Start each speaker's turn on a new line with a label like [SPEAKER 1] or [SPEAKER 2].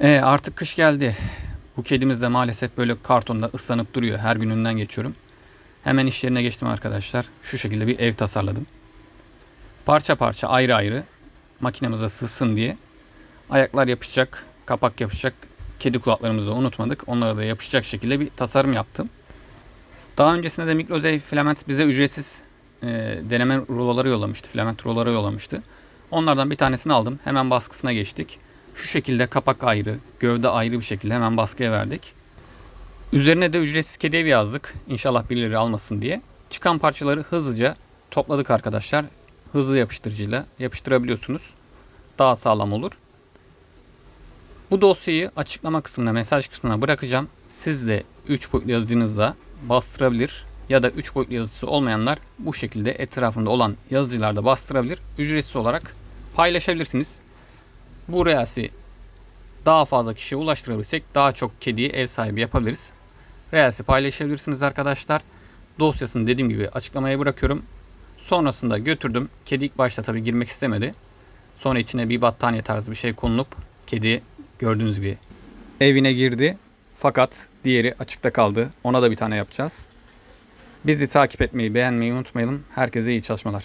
[SPEAKER 1] E, artık kış geldi. Bu kedimiz de maalesef böyle kartonda ıslanıp duruyor. Her gün önünden geçiyorum. Hemen iş yerine geçtim arkadaşlar. Şu şekilde bir ev tasarladım. Parça parça ayrı ayrı makinemize sığsın diye. Ayaklar yapışacak, kapak yapışacak. Kedi kulaklarımızı da unutmadık. Onlara da yapışacak şekilde bir tasarım yaptım. Daha öncesinde de Mikrozey Filament bize ücretsiz e, deneme ruloları yollamıştı. Filament ruloları yollamıştı. Onlardan bir tanesini aldım. Hemen baskısına geçtik. Şu şekilde kapak ayrı, gövde ayrı bir şekilde hemen baskıya verdik. Üzerine de ücretsiz kedi evi yazdık. İnşallah birileri almasın diye. Çıkan parçaları hızlıca topladık arkadaşlar. Hızlı yapıştırıcıyla yapıştırabiliyorsunuz. Daha sağlam olur. Bu dosyayı açıklama kısmına, mesaj kısmına bırakacağım. Siz de 3 boyutlu yazıcınızla bastırabilir ya da 3 boyutlu yazıcısı olmayanlar bu şekilde etrafında olan yazıcılarda bastırabilir. Ücretsiz olarak paylaşabilirsiniz. Bu reasi daha fazla kişiye ulaştırabilirsek daha çok kediyi ev sahibi yapabiliriz. Reasi paylaşabilirsiniz arkadaşlar. Dosyasını dediğim gibi açıklamaya bırakıyorum. Sonrasında götürdüm. Kedi ilk başta tabi girmek istemedi. Sonra içine bir battaniye tarzı bir şey konulup kedi gördüğünüz gibi evine girdi. Fakat diğeri açıkta kaldı. Ona da bir tane yapacağız. Bizi takip etmeyi, beğenmeyi unutmayalım. Herkese iyi çalışmalar.